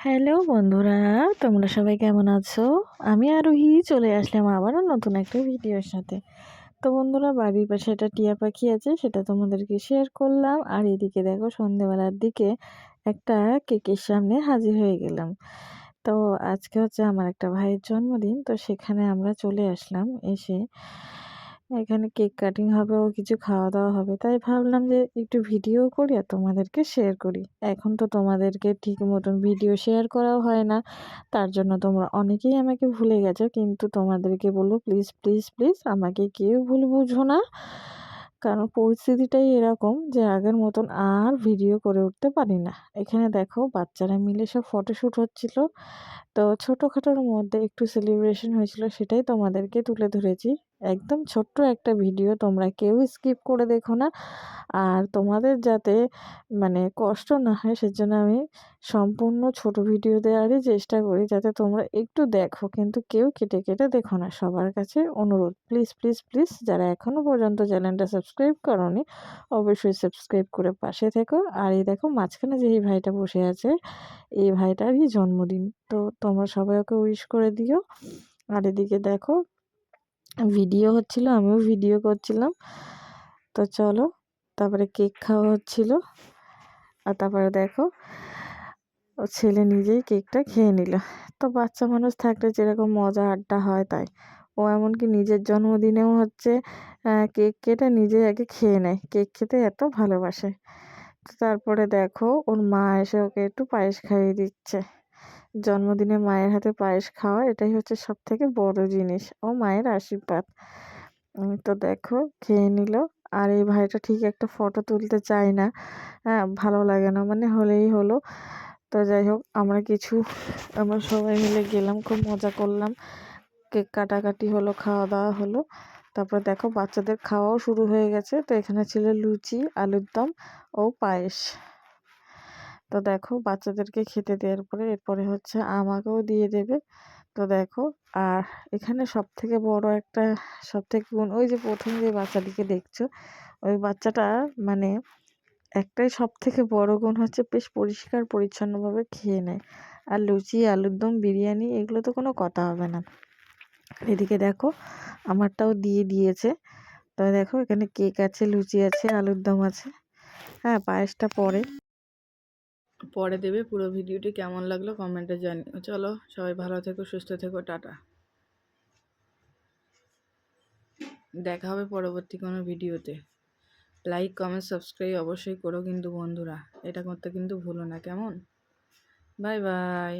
Hello বন্ধুরা, তোমরা সবাই কেমন আছো? আমি আরোহী, চলে আসলাম আবারও নতুন একটা ভিডিওর সাথে। তো বন্ধুরা, বাড়ির পাশে একটা টিয়া পাখি আছে, সেটা তোমাদেরকে শেয়ার করলাম। আর এদিকে দেখো, সন্ধেবেলার দিকে একটা কেকের সামনে হাজির হয়ে গেলাম। তো আজকে হচ্ছে আমার একটা ভাইয়ের জন্মদিন, তো সেখানে আমরা চলে আসলাম এসে। এখানে কেক কাটিং হবে, ও কিছু খাওয়া দাওয়া হবে। তাই ভাবলাম যে একটু ভিডিও করি আর তোমাদেরকে শেয়ার করি। এখন তো তোমাদেরকে ঠিক মতন ভিডিও শেয়ার করাও হয় না। তার জন্য তোমরা অনেকেই আমাকে ভুলে গেছো, কিন্তু তোমাদেরকে বলব প্লিজ প্লিজ প্লিজ আমাকে কেউ ভুল বুঝো না। কারণ পরিস্থিতিটাই এরকম যে আগের মতন আর ভিডিও করে উঠতে পারি না। এখানে দেখো বাচ্চারা মিলে সব ফটোশ্যুট হচ্ছিল। তো ছোটোখাটোর মধ্যে একটু সেলিব্রেশন হয়েছিল, সেটাই তোমাদেরকে তুলে ধরেছি। একদম ছোট্ট একটা ভিডিও, তোমরা কেউ স্কিপ করে দেখো না। আর তোমাদের যাতে মানে কষ্ট না হয়, সেজন্য আমি সম্পূর্ণ ছোট ভিডিও দেওয়ারই চেষ্টা করি, যাতে তোমরা একটু দেখো। কিন্তু কেউ কেটে কেটে দেখো না, সবার কাছে অনুরোধ। প্লিজ প্লিজ প্লিজ, যারা এখনও পর্যন্ত চ্যানেলটা সাবস্ক্রাইব করনি, অবশ্যই সাবস্ক্রাইব করে পাশে থেকো। আর এই দেখো, মাঝখানে যে এই ভাইটা বসে আছে, এই ভাইটারই জন্মদিন। তো তোমরা সবাই ওকে উইশ করে দিও। আর এদিকে দেখো ভিডিও হচ্ছিল, আমিও ভিডিও করছিলাম। তো চলো, তারপরে কেক খাওয়া হচ্ছিল। আর তারপরে দেখো, ও ছেলে নিজেই কেকটা খেয়ে নিল। তো বাচ্চা মানুষ থাকলে যেরকম মজা আড্ডা হয় তাই। ও এমনকি নিজের জন্মদিনেও হচ্ছে কেক কেটে নিজে আগে খেয়ে নেয়। কেক খেতে এত ভালোবাসে। তো তারপরে দেখো, ওর মা এসে ওকে একটু পায়েস খাইয়ে দিচ্ছে। জন্মদিনে মায়ের হাতে পায়েস খাওয়া, এটাই হচ্ছে সব থেকে বড় জিনিস। ও মায়ের আশীর্বাদ। তো দেখো, খেয়ে নিল। আর এই ভাইটা ঠিক একটা ফটো তুলতে চায় না। হ্যাঁ ভালো লাগে না মানে হলেই হলো। তো যাই হোক, আমরা কিছু, আমরা সবাই মিলে গেলাম, খুব মজা করলাম। কেক কাটাকাটি হলো খাওয়া দাওয়া হলো। তারপর দেখো, বাচ্চাদের খাওয়াও শুরু হয়ে গেছে। তো এখানে ছিল লুচি, আলুর দম ও পায়েস। তো দেখো বাচ্চাদেরকে খেতে দেওয়ার পরে এরপরে হচ্ছে আমাকেও দিয়ে দেবে। তো দেখো, আর এখানে সব থেকে বড় একটা সব থেকে গুণ, ওই যে প্রথম যে বাচ্চাটিকে দেখছ, ওই বাচ্চাটা মানে একটাই সব থেকে বড় গুণ হচ্ছে বেশ পরিষ্কার পরিচ্ছন্নভাবে খেয়ে নেয়। আর লুচি, আলুর দম, বিরিয়ানি এগুলো তো কোনো কথা হবে না। এদিকে দেখো আমারটাও দিয়ে দিয়েছে। তো দেখো এখানে কেক আছে, লুচি আছে, আলুর দম আছে। হ্যাঁ পায়েসটা পরে। পরে দেবে পুরো ভিডিওটি কেমন লাগল কমেন্টে জানিও। চলো, সবাই ভালো থেকো, সুস্থ থেকো, টাটা। দেখা হবে পরবর্তী কোনো ভিডিওতে। লাইক কমেন্ট সাবস্ক্রাইব অবশ্যই করো কিন্তু বন্ধুরা। এটা করতে কিন্তু ভুলো না, কেমন? Bye bye